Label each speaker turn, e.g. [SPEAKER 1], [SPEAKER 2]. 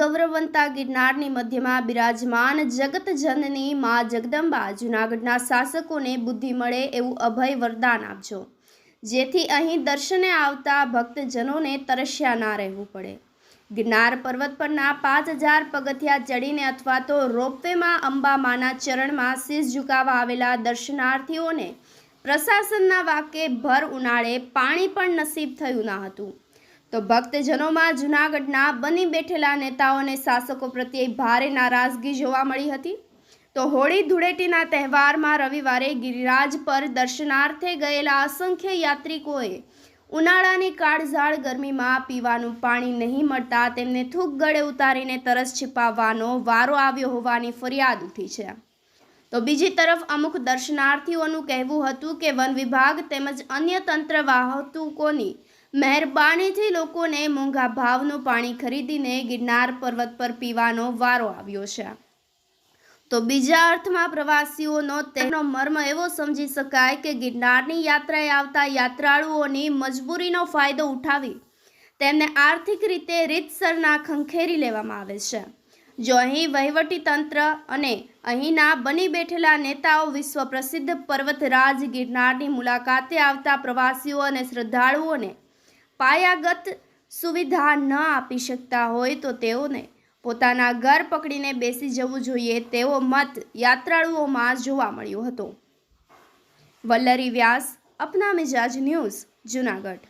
[SPEAKER 1] ગૌરવવંતા ગિરનારની મધ્યમાં બિરાજમાન જગતજનની મા જગદંબા જૂનાગઢના શાસકોને બુદ્ધિ મળે એવું અભય વરદાન આપજો. જેથી અહીં દર્શને આવતા ભક્તજનોને તરસ્યા ના રહેવું પડે. ગિરનાર પર્વત પરના પાંચ હજાર પગથિયા ચડીને અથવા તો રોપવેમાં અંબામાના ચરણમાં શીશ ઝુકાવા આવેલા દર્શનાર્થીઓને પ્રશાસનના વાકે ભર ઉનાળે પાણી પણ નસીબ થયું ન હતું. તો ભક્તજનોમાં જૂનાગઢના બની બેઠેલા નેતાઓને શાસકો પ્રત્યે ભારે નારાજગી જોવા મળી હતી. તો હોળી ધૂળેટીના તહેવારમાં રવિવારે ગિરિરાજ પર દર્શનાર્થે ગયેલા અસંખ્ય યાત્રિકોએ ઉનાળાની કાળઝાળ ગરમીમાં પીવાનું પાણી નહીં મળતા તેમને થૂક ગળે ઉતારીને તરસ છીપાવવાનો વારો આવ્યો હોવાની ફરિયાદ ઉઠી છે. તો બીજી તરફ અમુક દર્શનાર્થીઓનું કહેવું હતું કે વન વિભાગ તેમજ અન્ય તંત્ર વાહતુકોની મહેરબાનીથી લોકોને મોંઘા ભાવનું પાણી ખરીદીને ગિરનાર પર્વત પર પીવાનો વારો આવ્યો છે. તો બીજા અર્થમાં પ્રવાસીઓનો તેનો મર્મ એવો સમજી શકાય કે ગિરનારની યાત્રાએ આવતા યાત્રાળુઓની મજબૂરીનો ફાયદો ઉઠાવી તેમને આર્થિક રીતે રીતસરના ખંખેરી લેવામાં આવે છે. જો અહીં વહીવટી તંત્ર અને અહીંના બની બેઠેલા નેતાઓ વિશ્વ પ્રસિદ્ધ પર્વતરાજ ગિરનારની મુલાકાતે આવતા પ્રવાસીઓ અને શ્રદ્ધાળુઓને પાયાગત સુવિધા ન આપી શકતા હોય તો તેઓને પોતાના ઘર પકડીને બેસી જવું જોઈએ તેવો મત યાત્રાળુઓમાં જોવા મળ્યો હતો. વલ્લરી વ્યાસ, અપના મિજાજ ન્યૂઝ, જુનાગઢ.